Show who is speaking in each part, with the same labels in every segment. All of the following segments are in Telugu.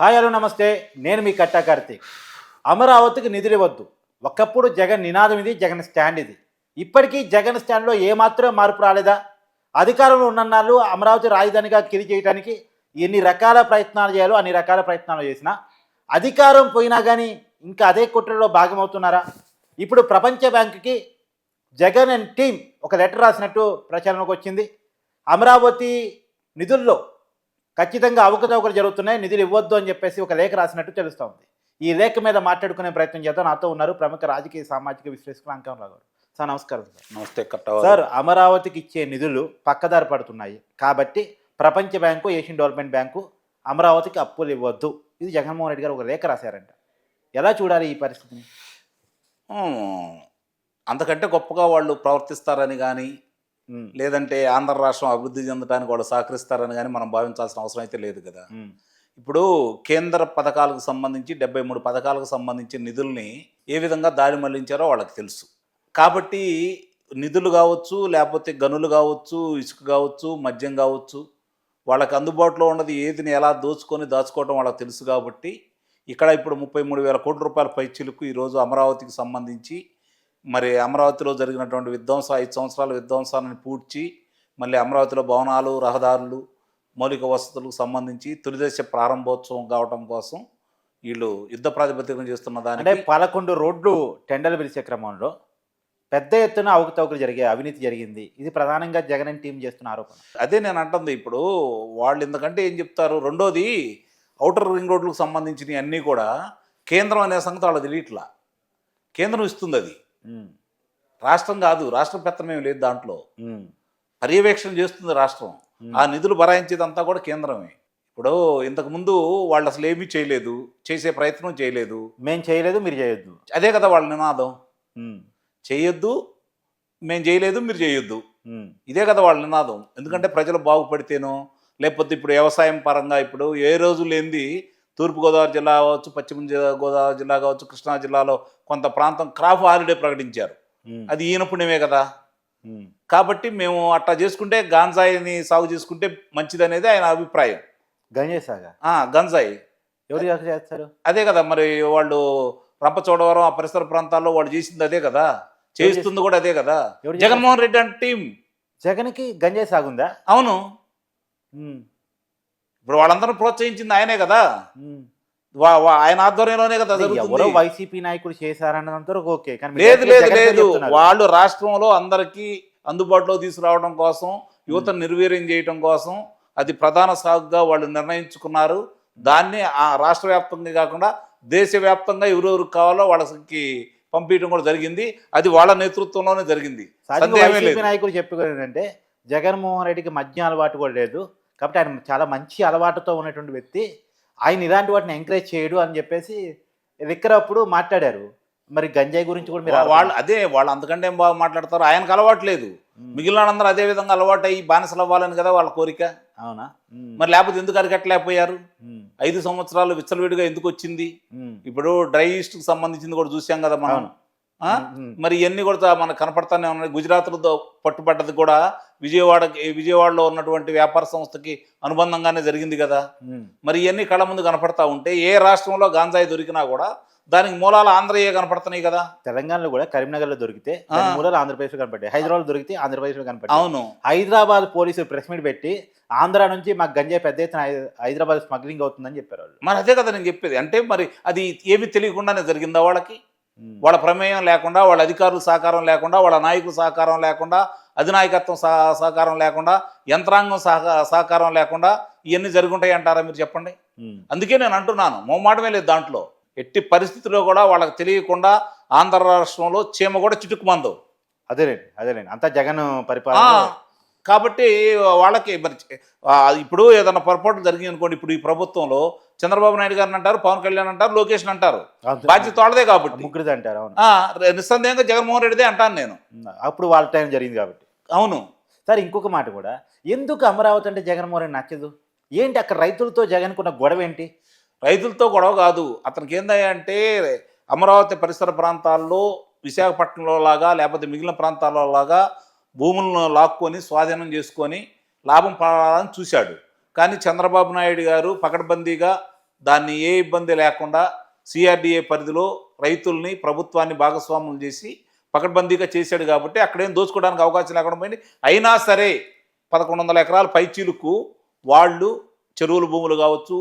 Speaker 1: హాయ్ హలో నమస్తే. నేను మీ కట్టా కార్తీక్. అమరావతికి నిధులు ఇవ్వద్దు ఒకప్పుడు జగన్ నినాదం ఇది జగన్ స్టాండ్ ఇది. ఇప్పటికీ జగన్ స్టాండ్లో ఏమాత్రం మార్పు రాలేదా? అధికారంలో ఉన్నన్నాళ్ళు అమరావతి రాజధానిగా కిరి చేయడానికి ఎన్ని రకాల ప్రయత్నాలు చేయాలో అన్ని రకాల ప్రయత్నాలు చేసినా అధికారం పోయినా కానీ ఇంకా అదే కుట్రలో భాగమవుతున్నారా? ఇప్పుడు ప్రపంచ బ్యాంకుకి జగన్ అండ్ టీం ఒక లెటర్ రాసినట్టు ప్రచారంలోకి వచ్చింది. అమరావతి నిధుల్లో ఖచ్చితంగా అవకతవకలు జరుగుతున్నాయి నిధులు ఇవ్వద్దు అని చెప్పేసి ఒక లేఖ రాసినట్టు తెలుస్తూ ఉంది ఈ లేఖ మీద మాట్లాడుకునే ప్రయత్నం చేద్దాం. నాతో ఉన్నారు ప్రముఖ రాజకీయ సామాజిక విశ్లేషకులు అంకం గారు. సార్ నమస్కారం సార్.
Speaker 2: నమస్తే
Speaker 1: సార్ అమరావతికి ఇచ్చే నిధులు పక్కదారి పడుతున్నాయి. కాబట్టి ప్రపంచ బ్యాంకు ఏషియన్ డెవలప్మెంట్ బ్యాంకు అమరావతికి అప్పులు ఇవ్వద్దు. ఇది జగన్మోహన్ రెడ్డి గారు ఒక లేఖ రాశారంట. ఎలా చూడాలి ఈ పరిస్థితిని?
Speaker 2: అంతకంటే గొప్పగా వాళ్ళు ప్రవర్తిస్తారని కానీ లేదంటే ఆంధ్ర రాష్ట్రం అభివృద్ధి చెందడానికి వాళ్ళు సహకరిస్తారని కానీ మనం భావించాల్సిన అవసరం అయితే లేదు కదా. ఇప్పుడు కేంద్ర పథకాలకు సంబంధించి డెబ్బై మూడు పథకాలకు సంబంధించిన నిధుల్ని ఏ విధంగా దారి మళ్ళించారో వాళ్ళకి తెలుసు. కాబట్టి నిధులు కావచ్చు లేకపోతే గనులు కావచ్చు ఇసుక కావచ్చు మద్యం కావచ్చు వాళ్ళకి అందుబాటులో ఉన్నది ఏదిని ఎలా దోచుకొని దాచుకోవడం వాళ్ళకి తెలుసు కాబట్టి ఇక్కడ ఇప్పుడు ముప్పై మూడు వేల కోట్ల రూపాయల పైచిలకు ఈరోజు అమరావతికి సంబంధించి మరి అమరావతిలో జరిగినటువంటి విధ్వంసం ఐదు సంవత్సరాల విధ్వంసాలను పూడ్చి మళ్ళీ అమరావతిలో భవనాలు రహదారులు మౌలిక వసతులకు సంబంధించి తొలిదశ ప్రారంభోత్సవం కావటం కోసం వీళ్ళు యుద్ధ ప్రాతిపదికన చేస్తున్న
Speaker 1: అంటే
Speaker 2: దానికి
Speaker 1: పదకొండు రోడ్లు టెండర్లు పిలిచే క్రమంలో పెద్ద ఎత్తున అవకతవకలు జరిగాయి అవినీతి జరిగింది. ఇది ప్రధానంగా జగన్ టీం చేస్తున్న ఆరోపణ.
Speaker 2: అదే నేను అంటుంది ఇప్పుడు వాళ్ళు ఎందుకంటే ఏం చెప్తారు? రెండోది అవుటర్ రింగ్ రోడ్లకు సంబంధించినవి అన్నీ కూడా కేంద్రం అనే సంగతి వాళ్ళకి తెలియట్లా. కేంద్రం ఇస్తుంది అది. రాష్ట్రం కాదు రాష్ట్ర పెత్తనం ఏమి లేదు దాంట్లో. పర్యవేక్షణ చేస్తుంది రాష్ట్రం. ఆ నిధులు భరాయించేదంతా కూడా కేంద్రమే. ఇప్పుడు ఇంతకుముందు వాళ్ళు అసలు ఏమీ చేయలేదు చేసే ప్రయత్నం చేయలేదు.
Speaker 1: మేం చేయలేదు మీరు చేయొద్దు.
Speaker 2: అదే కదా వాళ్ళ నినాదం. చేయొద్దు మేము చేయలేదు మీరు చేయొద్దు. ఇదే కదా వాళ్ళ నినాదం. ఎందుకంటే ప్రజలు బాగుపడితేనో లేకపోతే ఇప్పుడు వ్యవసాయం పరంగా ఇప్పుడు ఏ రోజు లేనిది తూర్పుగోదావరి జిల్లా కావచ్చు పశ్చిమ గోదావరి జిల్లా కావచ్చు కృష్ణా జిల్లాలో కొంత ప్రాంతం క్రాప్ హాలిడే ప్రకటించారు. అది ఈయన పుణ్యమే కదా. కాబట్టి మేము అట్లా చేసుకుంటే గాంజాయిని సాగు చేసుకుంటే మంచిదనేది ఆయన అభిప్రాయం.
Speaker 1: గంజాయి సాగా?
Speaker 2: ఆ, గంజాయి.
Speaker 1: ఎవరు చేస్తారు?
Speaker 2: అదే కదా మరి వాళ్ళు రంపచోడవరం ఆ పరిసర ప్రాంతాల్లో వాళ్ళు చేసింది అదే కదా? చేస్తుంది కూడా అదే కదా? జగన్మోహన్ రెడ్డి అంటే టీం
Speaker 1: జగన్కి గంజాయి సాగుందా?
Speaker 2: అవును. ఇప్పుడు వాళ్ళందరూ ప్రోత్సహించింది ఆయనే కదా? ఆయన ఆధ్వర్యంలోనే కదా
Speaker 1: ఎవరో వైసీపీ నాయకుడు చేశారన్నంత వరకు ఓకే
Speaker 2: లేదు లేదు లేదు. వాళ్ళు రాష్ట్రంలో అందరికీ అందుబాటులో తీసుకురావడం కోసం యువతను నిర్వీర్యం చేయడం కోసం అది ప్రధాన సాగుగా వాళ్ళు నిర్ణయించుకున్నారు. దాన్ని ఆ రాష్ట్ర వ్యాప్తంగా కాకుండా దేశవ్యాప్తంగా ఎవరెవరు కావాలో వాళ్ళకి పంపించడం కూడా జరిగింది. అది వాళ్ళ నేతృత్వంలోనే జరిగింది.
Speaker 1: సహజంగా
Speaker 2: సందేహమే
Speaker 1: వైసీపీ
Speaker 2: లేదు.
Speaker 1: నాయకుడు చెప్పుకోలేదు ఏంటంటే జగన్మోహన్ రెడ్డికి మద్యం అలవాటు కూడా లేదు. కాబట్టి ఆయన చాలా మంచి అలవాటుతో ఉన్నటువంటి వ్యక్తి. ఆయన ఇలాంటి వాటిని ఎంకరేజ్ చేయడు అని చెప్పేసి లిక్కర్ అప్పుడు మాట్లాడారు. మరి గంజాయి గురించి కూడా మీరు
Speaker 2: వాళ్ళు అదే వాళ్ళు అంతకంటే ఏం బాగా మాట్లాడతారు? ఆయనకు అలవాటు లేదు.
Speaker 1: ఉమ్,
Speaker 2: మిగిలిన వాళ్ళందరూ అదే విధంగా అలవాటు అయ్యి బానిసలు అవ్వాలని కదా వాళ్ళ కోరిక?
Speaker 1: అవునా?
Speaker 2: మరి లేకపోతే ఎందుకు అరికట్టలేకపోయారు? ఐదు సంవత్సరాలు విచ్చలవిడిగా ఎందుకు వచ్చింది? ఇప్పుడు డ్రై ఈస్ట్కి సంబంధించింది కూడా చూసాం కదా మనం. మరి ఇవన్నీ కూడా మనకు కనపడతానే ఉన్నాయి. గుజరాత్లో పట్టుబడ్డది కూడా విజయవాడకి విజయవాడలో ఉన్నటువంటి వ్యాపార సంస్థకి అనుబంధంగానే జరిగింది కదా. మరి ఇవన్నీ కళ్ళ ముందు కనపడతా ఉంటే ఏ రాష్ట్రంలో గాంజాయి దొరికినా కూడా దానికి మూలాలు ఆంధ్రయే కనపడుతున్నాయి కదా.
Speaker 1: తెలంగాణలో కూడా కరీంనగర్లో దొరికితే. మూలాలు ఆంధ్రప్రదేశ్లో కనపడ్డాయి. హైదరాబాద్ దొరికితే ఆంధ్రప్రదేశ్లో కనపడ్డాయి.
Speaker 2: అవును.
Speaker 1: హైదరాబాద్ పోలీసులు ప్రెస్ మీట్ పెట్టి ఆంధ్ర నుంచి మాకు గంజాయి పెద్ద ఎత్తున హైదరాబాద్ స్మగ్లింగ్ అవుతుందని చెప్పారు వాళ్ళు.
Speaker 2: మరి అదే కదా నేను చెప్పేది. అంటే మరి అది ఏమీ తెలియకుండానే జరిగిందా వాళ్ళకి. వాళ్ళ ప్రమేయం లేకుండా వాళ్ళ అధికారుల సహకారం లేకుండా వాళ్ళ నాయకుల సహకారం లేకుండా అధినాయకత్వం సహ- సహకారం లేకుండా యంత్రాంగం సహ సహకారం లేకుండా ఇవన్నీ జరుగుంటాయి అంటారా మీరు చెప్పండి. అందుకే నేను అంటున్నాను మొమ్మాటమే లేదు దాంట్లో. ఎట్టి పరిస్థితుల్లో కూడా వాళ్ళకి తెలియకుండా ఆంధ్ర రాష్ట్రంలో చీమ కూడా చిటుకుమందు
Speaker 1: అదేలేండి అదేలేండి అంతా జగన్ పరిపాలన
Speaker 2: కాబట్టి వాళ్ళకి మరి ఇప్పుడు ఏదైనా పొరపాటు జరిగింది అనుకోండి ఇప్పుడు ఈ ప్రభుత్వంలో చంద్రబాబు నాయుడు గారిని అంటారు పవన్ కళ్యాణ్ అంటారు లోకేష్ అంటారు. బాధ్యత వాళ్ళదే కాబట్టి.
Speaker 1: ముగ్గురిది అంటారు అవును.
Speaker 2: నిస్సందేహంగా జగన్మోహన్ రెడ్డిదే అంటాను నేను.
Speaker 1: అప్పుడు వాళ్ళ టైం జరిగింది కాబట్టి.
Speaker 2: అవును.
Speaker 1: సార్ ఇంకొక మాట కూడా. ఎందుకు అమరావతి అంటే జగన్మోహన్ రెడ్డి నచ్చదు? ఏంటి అక్కడ రైతులతో జగన్కున్న గొడవ ఏంటి?
Speaker 2: రైతులతో గొడవ కాదు. అతనికి ఏందయ్యా అంటే అమరావతి పరిసర ప్రాంతాల్లో విశాఖపట్నంలో లాగా లేకపోతే మిగిలిన ప్రాంతాల్లో లాగా భూములను లాక్కొని స్వాధీనం చేసుకొని లాభం పడాలని చూశాడు. కానీ చంద్రబాబు నాయుడు గారు పకడ్బందీగా దాన్ని ఏ ఇబ్బంది లేకుండా సిఆర్డిఏ పరిధిలో రైతుల్ని ప్రభుత్వాన్ని భాగస్వాములు చేసి పకడ్బందీగా చేశాడు కాబట్టి అక్కడేం దోచుకోవడానికి అవకాశం లేకుండా పోయింది. అయినా సరే పదకొండు వందల ఎకరాల పైచీలకు వాళ్ళు చెరువుల భూములు కావచ్చు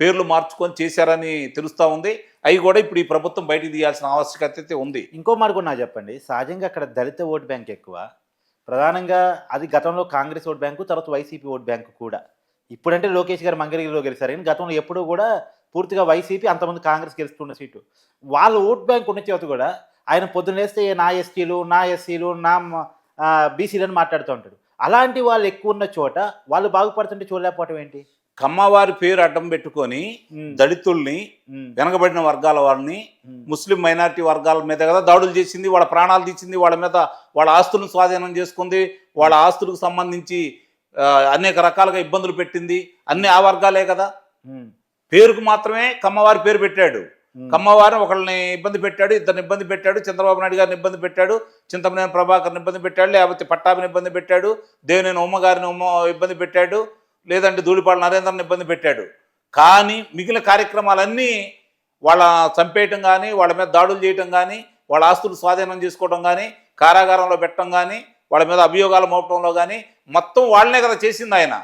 Speaker 2: పేర్లు మార్చుకొని చేశారని తెలుస్తూ ఉంది. అవి కూడా ఇప్పుడు ఈ ప్రభుత్వం బయటకు తీయాల్సిన ఆవశ్యకత అయితే ఉంది.
Speaker 1: ఇంకో మార్గం కూడా నాకు చెప్పండి. సహజంగా అక్కడ దళిత ఓటు బ్యాంక్ ఎక్కువ. ప్రధానంగా అది గతంలో కాంగ్రెస్ ఓట్ బ్యాంకు తర్వాత వైసీపీ ఓట్ బ్యాంకు కూడా. ఇప్పుడంటే లోకేష్ గారు మంగళగిరిలో గెలిచారు. కానీ గతంలో ఎప్పుడూ కూడా పూర్తిగా వైసీపీ అంతమంది కాంగ్రెస్ గెలుస్తున్న సీటు. వాళ్ళ ఓట్ బ్యాంక్ ఉన్న చేత కూడా ఆయన పొద్దున్నేస్తే నా ఎస్టీలు నా ఎస్సీలు నా బీసీలు అని మాట్లాడుతూ ఉంటాడు. అలాంటి వాళ్ళు ఎక్కువ ఉన్న చోట వాళ్ళు బాగుపడుతుంటే చూడలేకపోవటం ఏంటి?
Speaker 2: కమ్మవారి పేరు అడ్డం పెట్టుకొని దళితుల్ని వెనకబడిన వర్గాల వారిని ముస్లిం మైనారిటీ వర్గాల మీద కదా దాడులు చేసింది వాళ్ళ ప్రాణాలు తీసింది వాళ్ళ మీద వాళ్ళ ఆస్తులను స్వాధీనం చేసుకుంది వాళ్ళ ఆస్తులకు సంబంధించి అనేక రకాలుగా ఇబ్బందులు పెట్టింది అన్ని ఆ వర్గాలే కదా. పేరుకు మాత్రమే కమ్మవారి పేరు పెట్టాడు.
Speaker 1: ఉమ్,
Speaker 2: కమ్మవారిని ఒకళ్ళని ఇబ్బంది పెట్టాడు ఇద్దరిని ఇబ్బంది పెట్టాడు చంద్రబాబు నాయుడు గారిని ఇబ్బంది పెట్టాడు చింతమనేని ప్రభాకర్ని ఇబ్బంది పెట్టాడు లేకపోతే పట్టాభిని ఇబ్బంది పెట్టాడు దేవినేని ఉమ్మ గారిని ఉమ్మ ఇబ్బంది పెట్టాడు లేదంటే ధూళిపాడు నరేంద్రని ఇబ్బంది పెట్టాడు. కానీ మిగిలిన కార్యక్రమాలన్నీ వాళ్ళ చంపేయటం కానీ వాళ్ళ మీద దాడులు చేయటం కానీ వాళ్ళ ఆస్తులు స్వాధీనం చేసుకోవడం కానీ కారాగారంలో పెట్టడం కానీ వాళ్ళ మీద అభియోగాలు మోపడంలో కానీ మొత్తం వాళ్ళనే కదా చేసింది ఆయన.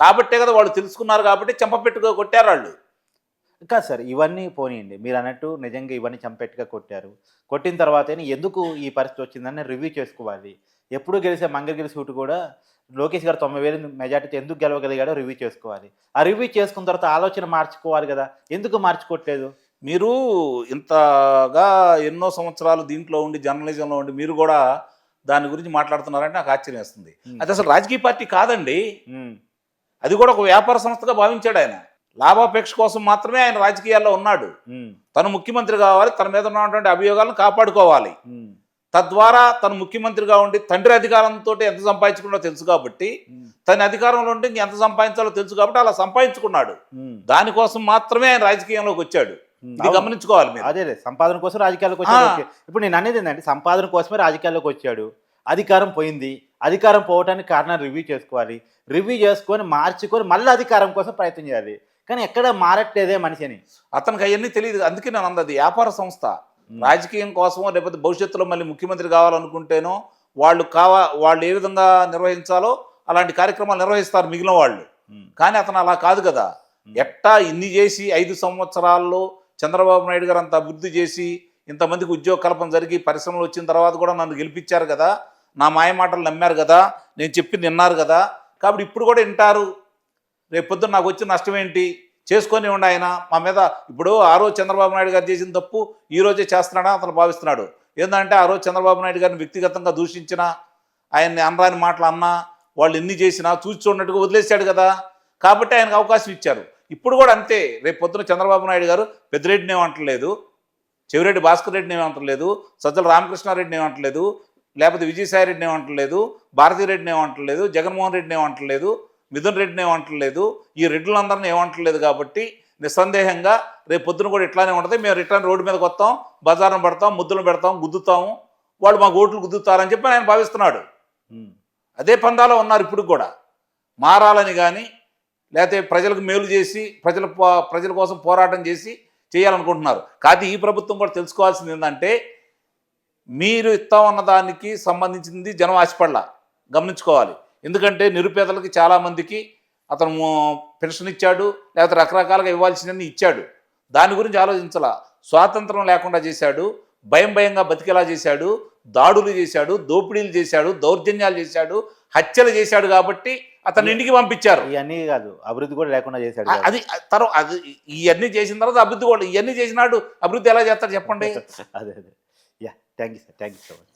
Speaker 2: కాబట్టే కదా వాళ్ళు తెలుసుకున్నారు కాబట్టి చెంపపెట్టుగా కొట్టారు వాళ్ళు.
Speaker 1: కాదు సార్ ఇవన్నీ పోనీయండి. మీరు అన్నట్టు నిజంగా ఇవన్నీ చంపెట్టుగా కొట్టారు. కొట్టిన తర్వాత ఎందుకు ఈ పరిస్థితి వచ్చిందని రివ్యూ చేసుకోవాలి. ఎప్పుడు గెలిచే మంగళగిరి సూట్ కూడా లోకేష్ గారు తొంభై వేలు మెజార్టీతో ఎందుకు గెలవగలిగాడో రివ్యూ చేసుకోవాలి. ఆ రివ్యూ చేసుకున్న తర్వాత ఆలోచన మార్చుకోవాలి కదా. ఎందుకు మార్చుకోవట్లేదు?
Speaker 2: మీరు ఇంతగా ఎన్నో సంవత్సరాలు దీంట్లో ఉండి జర్నలిజంలో ఉండి మీరు కూడా దాని గురించి మాట్లాడుతున్నారంటే నాకు ఆశ్చర్యం వేస్తుంది. అది అసలు రాజకీయ పార్టీ కాదండి. అది కూడా ఒక వ్యాపార సంస్థగా భావించాడు ఆయన. లాభాపేక్ష కోసం మాత్రమే ఆయన రాజకీయాల్లో ఉన్నాడు. తను ముఖ్యమంత్రి కావాలి తన మీద ఉన్నటువంటి అభియోగాలను కాపాడుకోవాలి. తద్వారా తను ముఖ్యమంత్రిగా ఉండి తండ్రి అధికారంతో ఎంత సంపాదించుకున్నాడో తెలుసు కాబట్టి తన అధికారంలో ఉండి ఎంత సంపాదించాలో తెలుసు కాబట్టి అలా సంపాదించుకున్నాడు. దానికోసం మాత్రమే ఆయన రాజకీయంలోకి వచ్చాడు. ఇది. గమనించుకోవాలి మీరు.
Speaker 1: అదే సంపాదన కోసం రాజకీయాల్లోకి వచ్చాడు. ఇప్పుడు నేను అనేది ఏంటంటే సంపాదన కోసమే రాజకీయాల్లోకి వచ్చాడు. అధికారం పోయింది. అధికారం పోవటానికి కారణాలు రివ్యూ చేసుకోవాలి. రివ్యూ చేసుకొని మార్చుకొని మళ్ళీ అధికారం కోసం ప్రయత్నం చేయాలి. కానీ ఎక్కడ మారట్లేదే మనిషిని
Speaker 2: అతనికి అవన్నీ తెలియదు. అందుకే నేను అన్నది వ్యాపార సంస్థ రాజకీయం కోసమో లేకపోతే భవిష్యత్తులో మళ్ళీ ముఖ్యమంత్రి కావాలనుకుంటేనో వాళ్ళు కావా వాళ్ళు ఏ విధంగా నిర్వహించాలో అలాంటి కార్యక్రమాలు నిర్వహిస్తారు మిగిలిన వాళ్ళు. కానీ అతను అలా కాదు కదా. ఎట్టా ఇన్ని చేసి ఐదు సంవత్సరాల్లో చంద్రబాబు నాయుడు గారు అంత అభివృద్ధి చేసి ఇంతమందికి ఉద్యోగ కల్పన జరిగి పరిశ్రమలు వచ్చిన తర్వాత కూడా నన్ను గెలిపించారు కదా. నా మాయ మాటలు నమ్మారు కదా. నేను చెప్పింది విన్నారు కదా. కాబట్టి ఇప్పుడు కూడా వింటారు. రేపు పొద్దున్న నాకు వచ్చిన నష్టం ఏంటి? చేసుకొని ఉండి ఆయన. మా మీద ఇప్పుడు ఆ రోజు చంద్రబాబు నాయుడు గారు చేసిన తప్పు ఈ రోజే చేస్తున్నాడా? అతను భావిస్తున్నాడు. ఏంటంటే ఆ రోజు చంద్రబాబు నాయుడు గారిని వ్యక్తిగతంగా దూషించిన ఆయన్ని అనరాని మాటలు అన్నా వాళ్ళు ఎన్ని చేసినా చూసి చూడనట్టుగా వదిలేశాడు కదా. కాబట్టి ఆయనకు అవకాశం ఇచ్చారు. ఇప్పుడు కూడా అంతే. రేపు పొద్దున చంద్రబాబు నాయుడు గారు పెద్దిరెడ్డిని ఏమంటలేదు చెవిరెడ్డి భాస్కర్ రెడ్డిని ఏమంటలేదు సజ్జల రామకృష్ణారెడ్డిని ఏమంటలేదు లేకపోతే విజయసాయి రెడ్డిని ఏమంటలేదు భారతీరెడ్డిని ఏమంటలేదు జగన్మోహన్ రెడ్డిని ఏమంటలేదు మిథున్ రెడ్డిని ఏమంటలేదు ఈ రెడ్లందరినీ ఏమంటలేదు కాబట్టి నిస్సందేహంగా రేపు పొద్దున కూడా ఇట్లానే ఉంటుంది. మేము రిటర్న్ రోడ్డు మీదకి వస్తాం బజార్ను పెడతాం ముద్దులు పెడతాం గుద్దుతాము. వాళ్ళు మా ఓట్లు గుద్దుతారని చెప్పి ఆయన భావిస్తున్నాడు. అదే పందాలో ఉన్నారు ఇప్పుడు కూడా. మారాలని కానీ లేకపోతే ప్రజలకు మేలు చేసి ప్రజల ప్రజల కోసం పోరాటం చేసి చేయాలనుకుంటున్నారు. కాదు ఈ ప్రభుత్వం కూడా తెలుసుకోవాల్సింది ఏంటంటే మీరు ఇస్తామన్న దానికి సంబంధించింది జనం ఆశపడలా. గమనించుకోవాలి. ఎందుకంటే నిరుపేదలకి చాలామందికి అతను పెన్షన్ ఇచ్చాడు లేకపోతే రకరకాలుగా ఇవ్వాల్సినవి ఇచ్చాడు. దాని గురించి ఆలోచించాల. స్వాతంత్రం లేకుండా చేశాడు భయం భయంగా బతికేలా చేశాడు దాడులు చేశాడు దోపిడీలు చేశాడు దౌర్జన్యాలు చేశాడు హత్యలు చేశాడు కాబట్టి అతన్ని ఇంటికి పంపించారు.
Speaker 1: ఇవన్నీ కాదు అభివృద్ధి కూడా లేకుండా చేశాడు
Speaker 2: అది తర్వాత అది ఇవన్నీ చేసిన తర్వాత అభివృద్ధి కూడా ఇవన్నీ చేసినాడు అభివృద్ధి ఎలా చేస్తాడు చెప్పండి?
Speaker 1: అదే అదే. Yeah thank you sir thank you so much.